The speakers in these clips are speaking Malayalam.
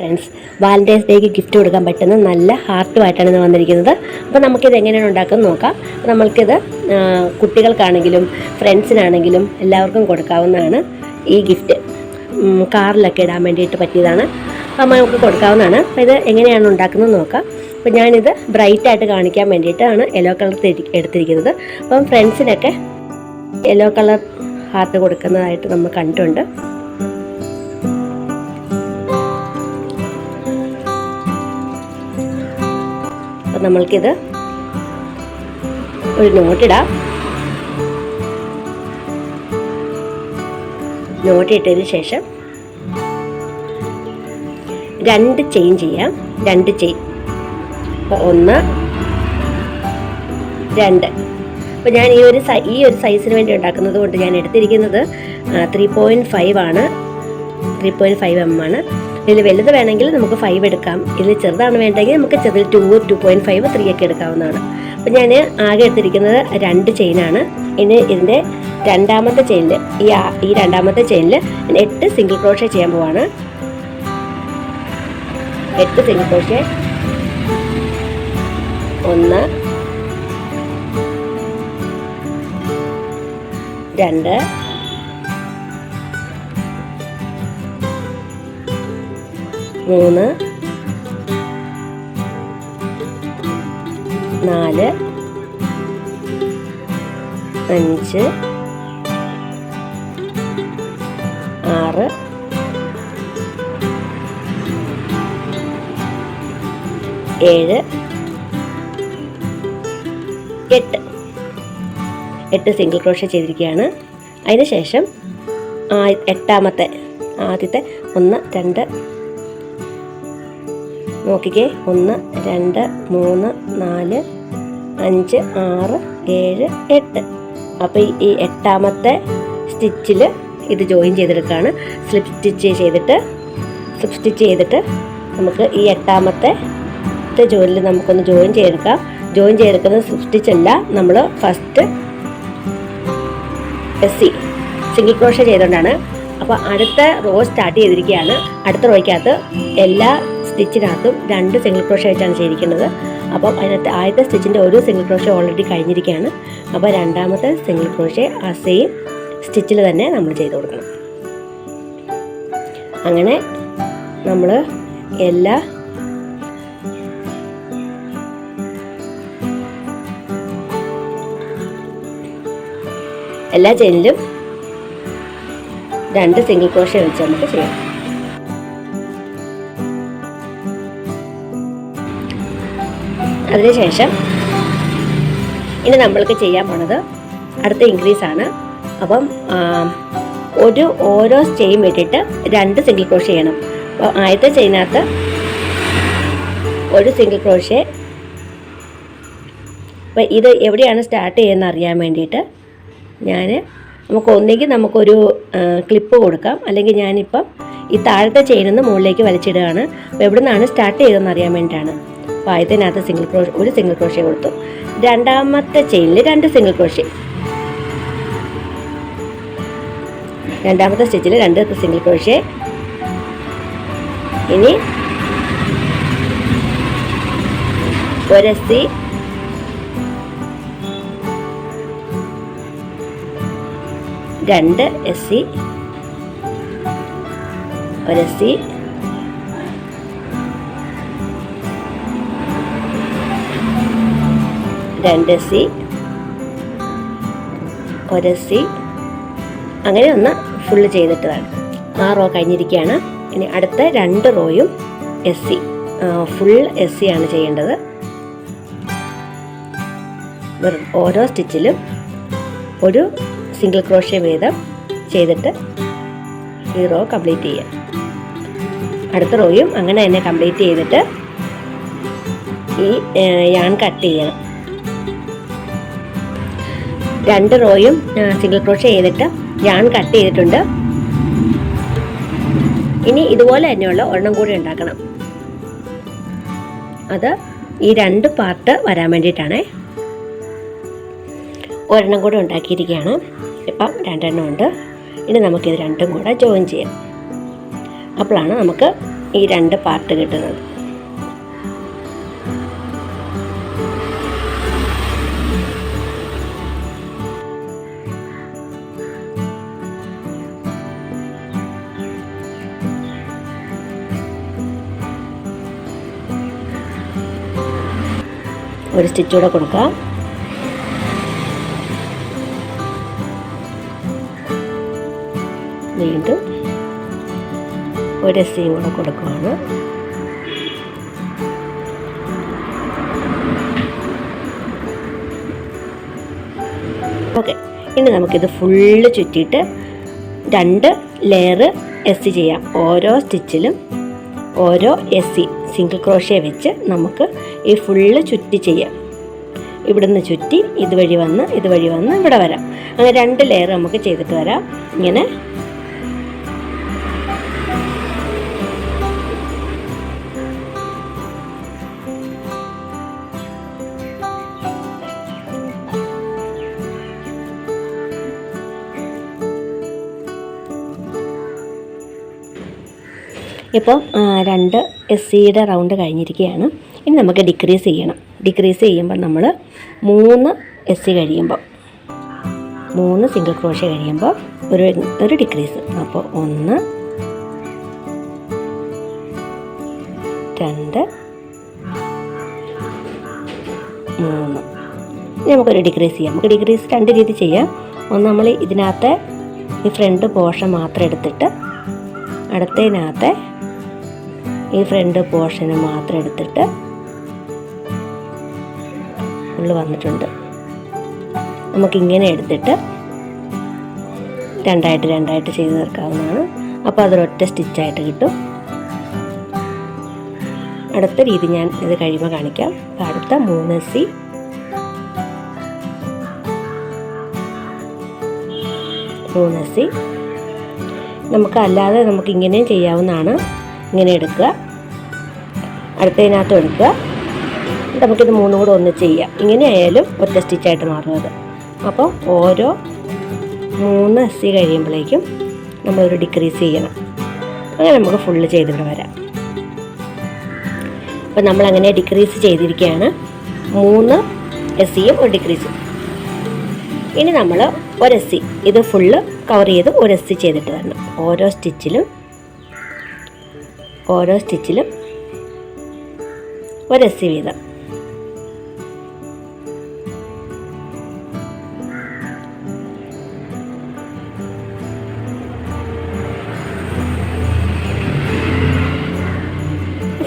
ഫ്രണ്ട്സ് വാലന്റൈൻസ് ഡേക്ക് ഗിഫ്റ്റ് കൊടുക്കാൻ പറ്റുന്ന നല്ല ഹാർട്ടുമായിട്ടാണ് ഇത് വന്നിരിക്കുന്നത്. അപ്പോൾ നമുക്കിത് എങ്ങനെയാണ് ഉണ്ടാക്കുന്നത് നോക്കാം. നമ്മൾക്കിത് കുട്ടികൾക്കാണെങ്കിലും ഫ്രണ്ട്സിനാണെങ്കിലും എല്ലാവർക്കും കൊടുക്കാവുന്നതാണ് ഈ ഗിഫ്റ്റ് കാറിലൊക്കെ ഇടാൻ വേണ്ടിയിട്ട് പറ്റിയതാണ്. അപ്പോൾ നമുക്ക് കൊടുക്കാവുന്നതാണ്. അപ്പോൾ ഇത് എങ്ങനെയാണ് ഉണ്ടാക്കുന്നത് നോക്കാം. അപ്പോൾ ഞാനിത് ബ്രൈറ്റായിട്ട് കാണിക്കാൻ വേണ്ടിയിട്ടാണ് യെല്ലോ കളർ എടുത്തിരിക്കുന്നത്. അപ്പം ഫ്രണ്ട്സിനൊക്കെ യെല്ലോ കളർ ഹാർട്ട് കൊടുക്കുന്നതായിട്ട് നമ്മൾ കണ്ടിട്ടുണ്ട്. അപ്പം നമ്മൾക്കിത് ഒരു നോട്ടിടാം. നോട്ടിട്ടതിന് ശേഷം രണ്ട് ചെയിൻ ചെയ്യാം. രണ്ട് ചെയിൻ. അപ്പോൾ ഒന്ന് രണ്ട്. അപ്പോൾ ഞാൻ ഈ ഒരു ഈ ഒരു സൈസിന് വേണ്ടി ഉണ്ടാക്കുന്നത് കൊണ്ട് ഞാൻ എടുത്തിരിക്കുന്നത് ത്രീ പോയിന്റ് ഫൈവ് ആണ്. ത്രീ പോയിന്റ് ഫൈവ് എം ആണ്. ഇതിൽ വലുത് വേണമെങ്കിൽ നമുക്ക് ഫൈവ് എടുക്കാം. ഇതിൽ ചെറുതാണ് വേണ്ടെങ്കിൽ നമുക്ക് ചെറുതിൽ two two point five three ഒക്കെ എടുക്കാവുന്നതാണ്. അപ്പം ഞാൻ ആകെ എടുത്തിരിക്കുന്നത് രണ്ട് ചെയിനാണ് ഇനി ഇതിന്റെ രണ്ടാമത്തെ ചെയിനിൽ ഈ ഈ രണ്ടാമത്തെ ചെയിനിൽ എട്ട് സിംഗിൾ ക്രോഷേ ചെയ്യാൻ പോവാണ്. എട്ട് സിംഗിൾ ക്രോഷേ ഒന്ന് രണ്ട് മൂന്ന് നാല് അഞ്ച് ആറ് ഏഴ് എട്ട്. എട്ട് സിംഗിൾ ക്രോഷ ചെയ്തിരിക്കുകയാണ്. അതിനുശേഷം എട്ടാമത്തെ ആദ്യത്തെ ഒന്ന് രണ്ട് നോക്കിക്കേ. ഒന്ന് രണ്ട് മൂന്ന് നാല് അഞ്ച് ആറ് ഏഴ് എട്ട്. അപ്പോൾ ഈ- എട്ടാമത്തെ സ്റ്റിച്ചിൽ ഇത് ജോയിൻ ചെയ്തെടുക്കുകയാണ് സ്ലിപ്പ് സ്റ്റിച്ച് ചെയ്തിട്ട് സ്ലിപ്പ് സ്റ്റിച്ച് ചെയ്തിട്ട് നമുക്ക് ഈ എട്ടാമത്തെ ജോലിൽ നമുക്കൊന്ന് ജോയിൻ ചെയ്തെടുക്കാം. ജോയിൻ ചെയ്തെടുക്കുന്നത് സ്ലിപ്പ് സ്റ്റിച്ച് അല്ല നമ്മൾ first S C single crochet ചെയ്തുകൊണ്ടാണ് അപ്പോൾ അടുത്ത റോ സ്റ്റാർട്ട് ചെയ്തിരിക്കുകയാണ് അടുത്ത റോയ്ക്കകത്ത് എല്ലാ സ്റ്റിച്ചിനകത്തും രണ്ട് സിംഗിൾ ക്രോഷ വെച്ചാണ് ചെയ്തിരിക്കുന്നത്. അപ്പം അതിനകത്ത് ആദ്യത്തെ സ്റ്റിച്ചിന്റെ ഒരു സിംഗിൾ ക്രോഷ ഓൾറെഡി കഴിഞ്ഞിരിക്കുകയാണ്. അപ്പോൾ രണ്ടാമത്തെ സിംഗിൾ ക്രോഷ ആ സെയിം സ്റ്റിച്ചിൽ തന്നെ നമ്മൾ ചെയ്ത് കൊടുക്കണം. അങ്ങനെ നമ്മൾ എല്ലാ എല്ലാ ചെയിനിലും രണ്ട് സിംഗിൾ ക്രോഷ വെച്ച് നമുക്ക് ചെയ്യാം. അതിനുശേഷം ഇനി നമ്മൾക്ക് ചെയ്യാൻ പോണത് അടുത്ത ഇൻക്രീസ് ആണ്. അപ്പം ഒരു ഓരോ ചെയിൻ വിട്ടിട്ട് രണ്ട് സിംഗിൾ ക്രോഷ് ചെയ്യണം. അപ്പോൾ ആദ്യത്തെ ചെയിനകത്ത് ഒരു സിംഗിൾ ക്രോഷ്യ അപ്പോൾ ഇത് എവിടെയാണ് സ്റ്റാർട്ട് ചെയ്യുന്നത് അറിയാൻ വേണ്ടിയിട്ട് ഞാൻ നമുക്ക് ഒന്നെങ്കിൽ നമുക്കൊരു ക്ലിപ്പ് കൊടുക്കാം. അല്ലെങ്കിൽ ഞാനിപ്പം ഈ താഴത്തെ ചെയിനിൽ നിന്ന് മുകളിലേക്ക് വലിച്ചിടുകയാണ്. അപ്പോൾ എവിടെ നിന്നാണ് സ്റ്റാർട്ട് ചെയ്തതെന്ന് അറിയാൻ വേണ്ടിയിട്ടാണ്. അപ്പോൾ ആദ്യത്തിനകത്ത് സിംഗിൾ ക്രോഷ് ഒരു സിംഗിൾ ക്രോഷേ കൊടുത്തു. രണ്ടാമത്തെ ചെയിനിൽ രണ്ട് സിംഗിൾ ക്രോഷേ രണ്ടാമത്തെ സ്റ്റിച്ചിൽ രണ്ട് സിംഗിൾ ക്രോഷേ ഇനി ഒരസി രണ്ട് എസ് സി ഒരു രണ്ട് സി ഒര സി. അങ്ങനെ ഒന്ന് ഫുള്ള് ചെയ്തിട്ട് വേണം. ആ റോ കഴിഞ്ഞിരിക്കുകയാണ്. ഇനി അടുത്ത രണ്ട് റോയും S C full S C ആണ് ചെയ്യേണ്ടത്. ഓരോ സ്റ്റിച്ചിലും ഒരു സിംഗിൾ ക്രോഷ്യ വീതം ചെയ്തിട്ട് ഈ റോ കംപ്ലീറ്റ് ചെയ്യാം. അടുത്ത റോയും അങ്ങനെ തന്നെ കംപ്ലീറ്റ് ചെയ്തിട്ട് ഈ യാൺ കട്ട് ചെയ്യണം. രണ്ട് റോയും സിംഗിൾ ക്രോഷ്യ ചെയ്തിട്ട് ഞാൻ കട്ട് ചെയ്തിട്ടുണ്ട്. ഇനി ഇതുപോലെ തന്നെയുള്ള ഒരെണ്ണം കൂടി ഉണ്ടാക്കണം. അത് ഈ രണ്ട് പാർട്ട് വരാൻ വേണ്ടിയിട്ടാണേ. ഒരെണ്ണം കൂടി ഉണ്ടാക്കിയിരിക്കുകയാണ്. ഇപ്പം രണ്ടെണ്ണം ഉണ്ട്. ഇനി നമുക്കിത് രണ്ടും കൂടെ ജോയിൻ ചെയ്യാം. അപ്പോഴാണ് നമുക്ക് ഈ രണ്ട് പാർട്ട് കിട്ടുന്നത്. ഒരു സ്റ്റിച്ച് കൂടെ കൊടുക്കാം. വീണ്ടും ഒരു എസ്സിയും കൂടെ കൊടുക്കുകയാണ് ഓക്കെ ഇനി നമുക്കിത് ഫുള്ള് ചുറ്റിയിട്ട് രണ്ട് ലെയർ എസ് ചെയ്യാം. ഓരോ സ്റ്റിച്ചിലും ഓരോ എസ് സി സിംഗിൾ ക്രോഷ്യ വെച്ച് നമുക്ക് ഈ ഫുള്ള് ചുറ്റി ചെയ്യാം. ഇവിടുന്ന് ചുറ്റി ഇതുവഴി വന്ന് ഇതുവഴി വന്ന് ഇവിടെ വരാം. അങ്ങനെ രണ്ട് ലെയർ നമുക്ക് ചെയ്തിട്ട് വരാം. ഇങ്ങനെ. ഇപ്പോൾ രണ്ട് എസ് സിയുടെ റൗണ്ട് കഴിഞ്ഞിരിക്കുകയാണ്. ഇനി നമുക്ക് ഡിക്രീസ് ചെയ്യണം. ഡിക്രീസ് ചെയ്യുമ്പോൾ നമ്മൾ മൂന്ന് എസ് സി കഴിയുമ്പോൾ മൂന്ന് സിംഗിൾ ക്രോഷ്യ കഴിയുമ്പോൾ ഒരു ഒരു ഡിക്രീസ് അപ്പോൾ ഒന്ന് രണ്ട് മൂന്ന്. ഇനി നമുക്കൊരു ഡിക്രീസ് ചെയ്യാം. നമുക്ക് ഡിക്രീസ് രണ്ട് രീതി ചെയ്യാം. ഒന്ന് നമ്മൾ ഇതിനകത്തെ ഈ ഫ്രണ്ട് പോർഷൻ മാത്രം എടുത്തിട്ട് അടുത്തതിനകത്തെ ഈ ഫ്രണ്ട് പോർഷന് മാത്രം എടുത്തിട്ട് ഉള്ളു വന്നിട്ടുണ്ട്. നമുക്കിങ്ങനെ എടുത്തിട്ട് രണ്ടായിട്ട് രണ്ടായിട്ട് ചെയ്ത് തീർക്കാവുന്നതാണ്. അപ്പോൾ അതൊരൊറ്റ സ്റ്റിച്ചായിട്ട് കിട്ടും. അടുത്ത രീതി ഞാൻ ഇത് കഴിയുമ്പോൾ കാണിക്കാം. അപ്പോൾ അടുത്ത മൂന്ന് സി. മൂന്ന് സി. നമുക്ക് അല്ലാതെ നമുക്ക് ഇങ്ങനെയും ചെയ്യാവുന്നതാണ്. ഇങ്ങനെ എടുക്കുക. അടുത്തതിനകത്തും എടുക്കുക. നമുക്കിത് മൂന്നും കൂടെ ഒന്ന് ചെയ്യാം. ഇങ്ങനെയായാലും ഒറ്റ സ്റ്റിച്ചായിട്ട് മാറുന്നത്. അപ്പോൾ ഓരോ മൂന്ന് എസ് സി കഴിയുമ്പോഴേക്കും നമ്മളൊരു ഡിക്രീസ് ചെയ്യണം. അങ്ങനെ നമുക്ക് ഫുള്ള് ചെയ്തിട്ട് വരാം. അപ്പോൾ നമ്മളങ്ങനെ ഡിക്രീസ് ചെയ്തിരിക്കുകയാണ്. മൂന്ന് എസ് സിയും ഒരു ഡിക്രീസും ഇനി നമ്മൾ ഒരു എസ് സി ഇത് ഫുള്ള് കവർ ചെയ്ത് ഒരു എസ് സി ചെയ്തിട്ട് വരണം. ഓരോ സ്റ്റിച്ചിലും ഓരോ സ്റ്റിച്ചിലും ഒരു എസ് സി വീതം.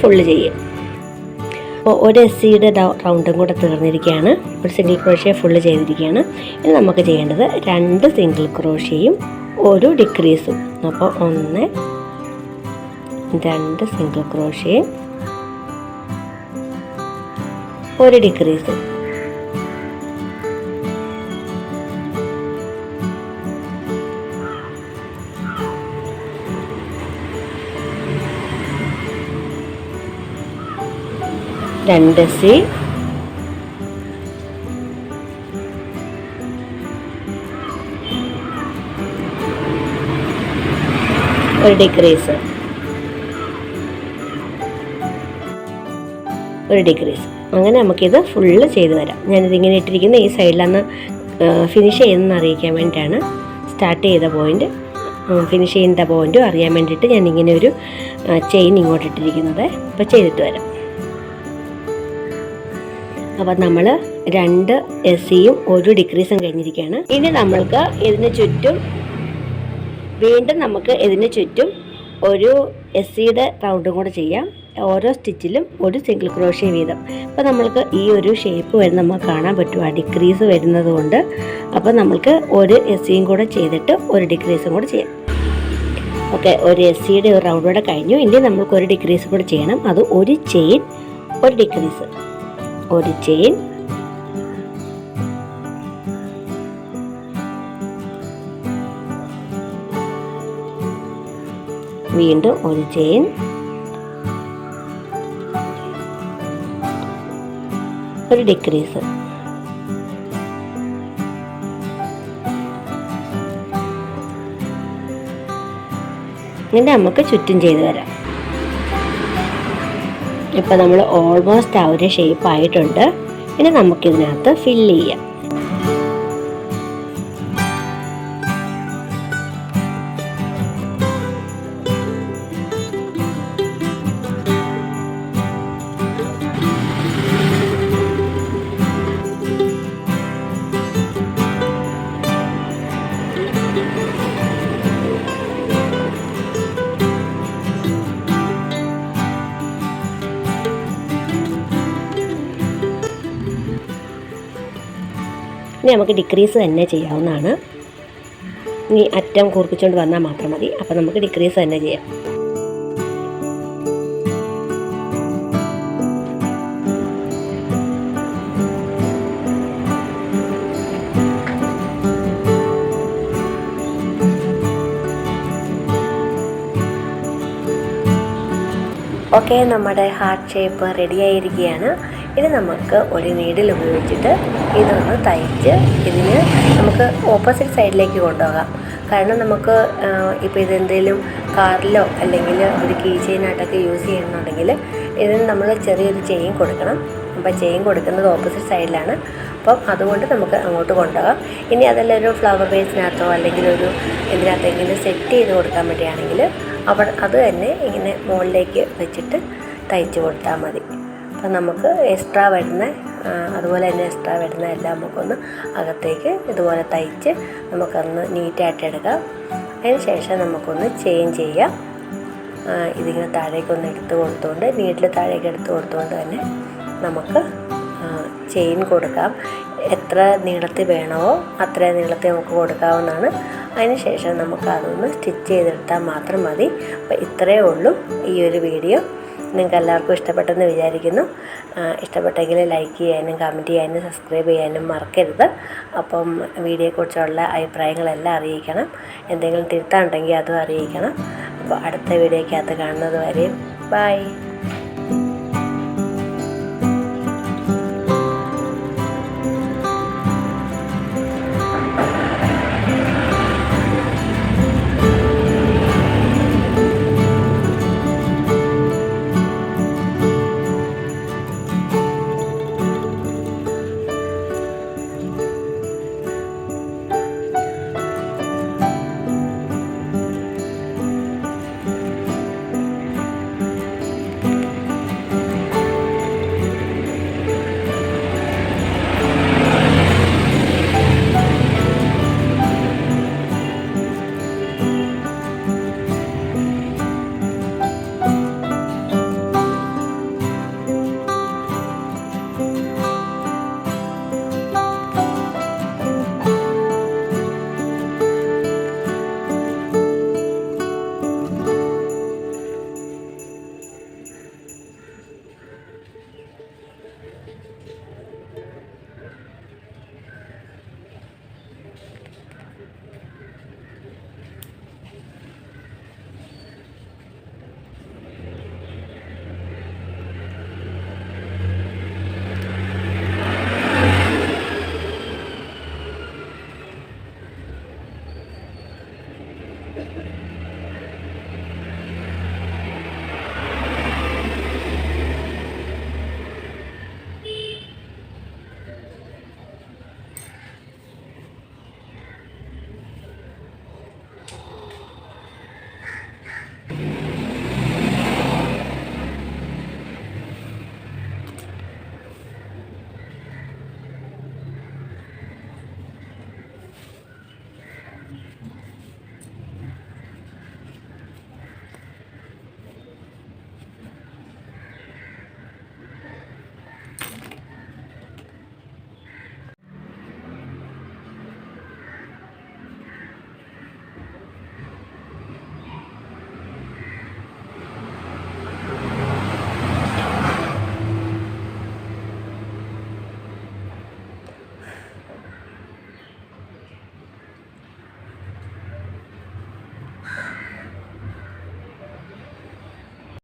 ഫുള്ള് ചെയ്യും. അപ്പോൾ ഒരു എസ് സിയുടെ റൗണ്ടും കൂടെ തീർന്നിരിക്കുകയാണ്. ഒരു സിംഗിൾ ക്രോഷ്യ ഫുള്ള് ചെയ്തിരിക്കുകയാണ്. ഇനി നമുക്ക് ചെയ്യേണ്ടത് രണ്ട് സിംഗിൾ ക്രോഷ്യയും ഒരു ഡിക്രീസും അപ്പോൾ ഒന്ന് രണ്ട് സിംഗിൾ ക്രോഷ്യയും ഒരു ഡിക്രീസും രണ്ട് സി. ഒരു ഡിക്രീസ് ഒരു ഡിക്രീസ് അങ്ങനെ നമുക്കിത് ഫുള്ള് ചെയ്ത് വരാം ഞാനിത് ഇങ്ങനെ ഇട്ടിരിക്കുന്ന ഈ സൈഡിലന്ന് ഫിനിഷ് ചെയ്യുന്നതെന്ന് അറിയിക്കാൻ വേണ്ടിയിട്ടാണ് സ്റ്റാർട്ട് ചെയ്ത പോയിന്റ് ഫിനിഷ് ചെയ്യുന്ന പോയിന്റും അറിയാൻ വേണ്ടിയിട്ട് ഇങ്ങനെ ഒരു ചെയിൻ ഇങ്ങോട്ട് ഇട്ടിരിക്കുന്നത് അപ്പോൾ ചെയ്തിട്ട് വരാം. അപ്പോൾ നമ്മൾ രണ്ട് എസ് സിയും ഒരു ഡിക്രീസും കഴിഞ്ഞിരിക്കുകയാണ്. ഇനി നമ്മൾക്ക് ഇതിന് ചുറ്റും വീണ്ടും നമുക്ക് ഇതിന് ചുറ്റും ഒരു എസ് സിയുടെ റൗണ്ടും കൂടെ ചെയ്യാം. ഓരോ സ്റ്റിച്ചിലും ഒരു സിംഗിൾ ക്രോഷ്യ വീതം. അപ്പോൾ നമ്മൾക്ക് ഈ ഒരു ഷേപ്പ് വരുന്ന നമുക്ക് കാണാൻ പറ്റും. ആ ഡിക്രീസ് വരുന്നത് കൊണ്ട്. അപ്പോൾ നമ്മൾക്ക് ഒരു എസ് സിയും കൂടെ ചെയ്തിട്ട് ഒരു ഡിക്രീസും കൂടെ ചെയ്യാം. ഓക്കെ ഒരു എസ് സിയുടെ ഒരു റൗണ്ട് കൂടെ കഴിഞ്ഞു. ഇനി നമ്മൾക്ക് ഒരു ഡിക്രീസ് കൂടെ ചെയ്യണം. അത് ഒരു ചെയിൻ ഒരു ഡിക്രീസ് ഒരു ചെയിൻ. വീണ്ടും ഒരു ചെയിൻ. ഒരു ഡിക്രീസ്. എന്നിട്ട് നമുക്ക് ചുറ്റും ചെയ്തു വരാം. ഇപ്പം നമ്മൾ ഓൾമോസ്റ്റ് ആ ഒരു ഷേപ്പ് ആയിട്ടുണ്ട്. ഇനി നമുക്കിതിനകത്ത് ഫില്ല് ചെയ്യാം. ഇനി നമുക്ക് ഡിക്രീസ് തന്നെ ചെയ്യാവുന്നതാണ്. ഇനി അറ്റം കൂർപ്പിച്ചുകൊണ്ട് വന്നാൽ മാത്രം മതി. അപ്പോൾ നമുക്ക് ഡിക്രീസ് തന്നെ ചെയ്യാം. ഓക്കെ നമ്മുടെ ഹാർട്ട് ഷേപ്പ് റെഡി ആയിരിക്കുകയാണ്. ഇനി നമുക്ക് ഒരു നീഡിൽ ഉപയോഗിച്ചിട്ട് ഇതൊന്ന് തയ്ച്ച് ഇതിന് നമുക്ക് ഓപ്പോസിറ്റ് സൈഡിലേക്ക് കൊണ്ടുപോകാം. കാരണം നമുക്ക് ഇപ്പോൾ ഇതെന്തെങ്കിലും കാറിലോ അല്ലെങ്കിൽ ഒരു കീ ചെയിനായിട്ടൊക്കെ യൂസ് ചെയ്യണമെന്നുണ്ടെങ്കിൽ ഇതിന് നമ്മൾ ചെറിയൊരു ചെയിൻ കൊടുക്കണം. അപ്പോൾ ചെയിൻ കൊടുക്കുന്നത് ഓപ്പോസിറ്റ് സൈഡിലാണ് അപ്പം അതുകൊണ്ട് നമുക്ക് അങ്ങോട്ട് കൊണ്ടുപോകാം. ഇനി അതെല്ലാം ഒരു ഫ്ലവർ വേസിനകത്തോ അല്ലെങ്കിൽ ഒരു ഇതിനകത്തെങ്കിലും സെറ്റ് ചെയ്ത് കൊടുക്കാൻ പറ്റുകയാണെങ്കിൽ അവിടെ അത് തന്നെ ഇങ്ങനെ മുകളിലേക്ക് വെച്ചിട്ട് തയ്ച്ച് കൊടുത്താൽ മതി. അപ്പം നമുക്ക് എക്സ്ട്രാ വരുന്ന അതുപോലെ തന്നെ എക്സ്ട്രാ വരുന്ന എല്ലാം നമുക്കൊന്ന് അകത്തേക്ക് ഇതുപോലെ തയ്ച്ച് നമുക്കൊന്ന് നീറ്റായിട്ട് എടുക്കാം. അതിന് ശേഷം നമുക്കൊന്ന് ചേഞ്ച് ചെയ്യാം. ഇതിങ്ങനെ താഴേക്കൊന്ന് എടുത്ത് കൊടുത്തുകൊണ്ട് നീട്ടിൽ താഴേക്ക് എടുത്ത് കൊടുത്തുകൊണ്ട് തന്നെ നമുക്ക് ചെയിൻ കൊടുക്കാം. എത്ര നീളത്തിൽ വേണമോ അത്ര നീളത്തിൽ നമുക്ക് കൊടുക്കാവുന്നതാണ്. അതിന് ശേഷം നമുക്ക് അതൊന്ന് സ്റ്റിച്ച് ചെയ്തെടുത്താൽ മാത്രം മതി. അപ്പോൾ ഇത്രയേ ഉള്ളൂ ഈ ഒരു വീഡിയോ നിങ്ങൾക്ക് എല്ലാവർക്കും ഇഷ്ടപ്പെട്ടെന്ന് വിചാരിക്കുന്നു. ഇഷ്ടപ്പെട്ടെങ്കിൽ ലൈക്ക് ചെയ്യാനും കമന്റ് ചെയ്യാനും സബ്സ്ക്രൈബ് ചെയ്യാനും മറക്കരുത്. അപ്പം വീഡിയോയെക്കുറിച്ചുള്ള അഭിപ്രായങ്ങളെല്ലാം അറിയിക്കണം. എന്തെങ്കിലും തിരുത്താനുണ്ടെങ്കിൽ അതും അറിയിക്കണം. അപ്പോൾ അടുത്ത വീഡിയോയ്ക്കകത്ത് കാണുന്നത് വരെയും ബൈ.